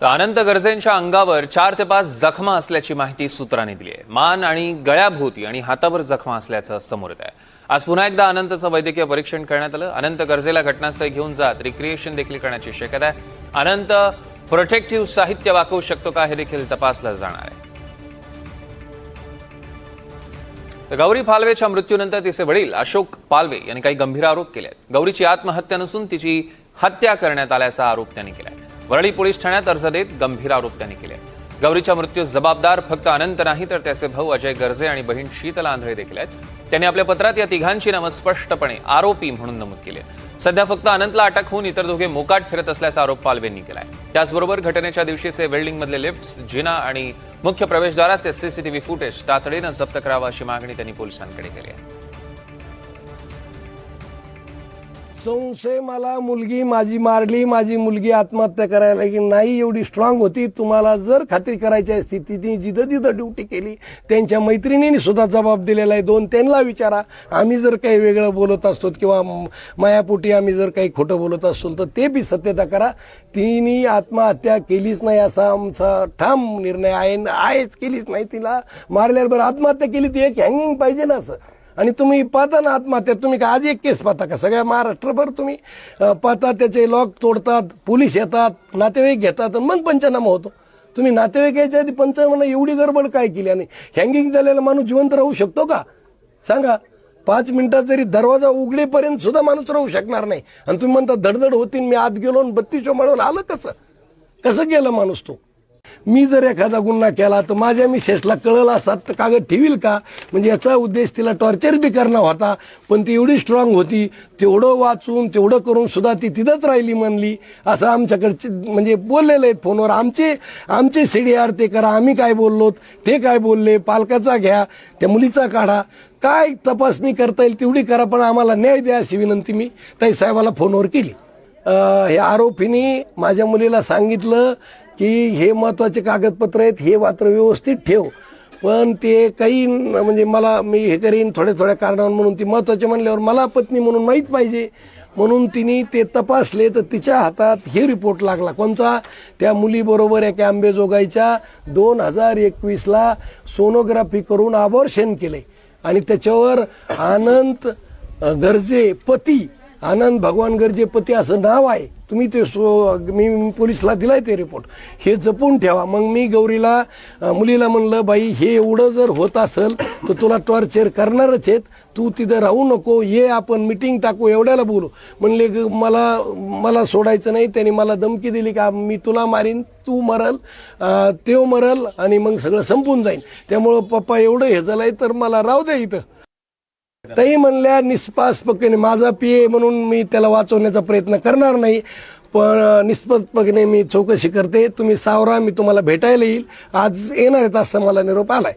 तर अनंत गरजेंच्या अंगावर चार ते पाच जखमा असल्याची माहिती सूत्रांनी दिली आहे. मान आणि गळ्याभोवती आणि हातावर जखमा असल्याचं समोर येत आहे. आज पुन्हा एकदा अनंतचं वैद्यकीय परीक्षण करण्यात आलं. अनंत गरजेला घटनास्थळी घेऊन जात रिक्रिएशन देखील करण्याची शक्यता आहे. अनंत प्रोटेक्टिव्ह साहित्य वाकवू शकतो का हे देखील तपासलं जाणार आहे. गौरी पालवेच्या मृत्यूनंतर तिचे वडील अशोक पालवे यांनी काही गंभीर आरोप केले आहेत. गौरीची आत्महत्या नसून तिची हत्या करण्यात आल्याचा आरोप त्यांनी केलाय. वरळी पोलीस ठाण्यात अर्ज देत गंभीर आरोप त्यांनी केले. गौरीच्या मृत्यूस जबाबदार फक्त अनंत नाही तर त्याचे भाऊ अजय गर्जे आणि बहीण शीतला आंधळे देखील आहेत. त्यांनी आपल्या पत्रात या तिघांची नावं स्पष्टपणे आरोपी म्हणून नमूद केली सध्या फक्त अनंतला अटक होऊन इतर दोघे मोकाट फिरत असल्याचा आरोप पालवेंनी केलाय. त्याचबरोबर घटनेच्या दिवशीचे वेल्डिंगमधले लिफ्ट जिना आणि मुख्य प्रवेशद्वाराचे सीसीटीव्ही फुटेज तातडीनं जप्त करावं अशी मागणी त्यांनी पोलिसांकडे केली आहे. संशय मला मुलगी माझी मारली माझी मुलगी आत्महत्या करायला की नाही एवढी स्ट्रॉंग होती. तुम्हाला जर खात्री करायची असती तिने जिथं तिथं ड्युटी केली त्यांच्या मैत्रिणींनी सुद्धा जबाब दिलेला आहे. दोन त्यांना विचारा. आम्ही जर काही वेगळं बोलत असतो किंवा मायापोटी आम्ही जर काही खोटं बोलत असतो तर ते बी सत्यता करा. तिने आत्महत्या केलीच नाही असा आमचा ठाम निर्णय आहे. आहेच केलीच नाही तिला. मारल्यावर बरं आत्महत्या केली ती एक हँगिंग पाहिजे ना असं. आणि तुम्ही पाहता ना आत्महत्या तुम्ही का आज एक केस पाहता का? सगळ्या महाराष्ट्रभर तुम्ही पाहता त्याचे लॉक तोडतात पोलीस येतात नातेवाईक घेतात आणि मग पंचनामा होतो. तुम्ही नातेवाईक यायच्या आधी पंचनामा एवढी गडबड काय केली? आणि हँगिंग झालेला माणूस जिवंत राहू शकतो का? सांगा. पाच मिनिटात जरी दरवाजा उघडेपर्यंत सुद्धा माणूस राहू शकणार नाही. आणि तुम्ही म्हणता धडधड होतील मी आत गेलो आणि बत्तीसो म्हणून आलं कसं? कसं गेलं माणूस तो? मी जर एखादा गुन्हा केला तर माझ्या मिसेसला कळलं असतात तर कागद ठेवील का? म्हणजे याचा उद्देश तिला टॉर्चर बी करणं होता पण ती एवढी स्ट्रॉंग होती तेवढं वाचून तेवढं करून सुद्धा ती तिथंच राहिली म्हणली. असं आमच्याकडचे म्हणजे बोललेले आहेत फोनवर. आमचे आमचे सीडीआर ते करा आम्ही काय बोललो ते काय बोलले पालकाचा घ्या त्या मुलीचा काढा. काय तपासणी करता येईल तेवढी करा पण आम्हाला न्याय द्या अशी विनंती मी ताई साहेबाला फोनवर केली. ह्या हे आरोपींनी माझ्या मुलीला सांगितलं की हे महत्त्वाचे कागदपत्र आहेत हे मात्र व्यवस्थित ठेव. पण ते काही म्हणजे मला मी हे करीन थोड्या थोड्या कारणावर म्हणून ती महत्त्वाचे म्हणल्यावर मला पत्नी म्हणून माहीत पाहिजे. म्हणून तिने ते तपासले तर तिच्या हातात हे रिपोर्ट लागला. कोणचा? त्या मुलीबरोबर एका आंबेजोगाईच्या दोन हजार एकवीसला सोनोग्राफी करून अबॉर्शन केले. आणि त्याच्यावर आनंद गरजे पती आनंद भगवान गरजे पती असं नाव आहे. तुम्ही ते सो मी पोलिसला दिलाय ते रिपोर्ट हे जपून ठेवा. मग मी गौरीला मुलीला म्हणलं बाई हे एवढं जर होत असेल तर तुला टॉर्चर करणारच आहेत. तू तिथं राहू नको. ये आपण मिटिंग टाकू. एवढ्याला बोलू. म्हणले मला मला सोडायचं नाही. त्यांनी मला धमकी दिली का मी तुला मारीन. तू मरल अ, तेव मरल आणि मग सगळं संपून जाईन. त्यामुळं पप्पा एवढं हे झालंय तर मला राहू द्या इथं. ताई म्हणल्या निष्पासपणे माझा पिये म्हणून मी त्याला वाचवण्याचा प्रयत्न करणार नाही पण निष्पक्षपणे मी चौकशी करते. तुम्ही सावरा मी तुम्हाला भेटायला येईल. आज येणार आहेत असं मला निरोप आलाय.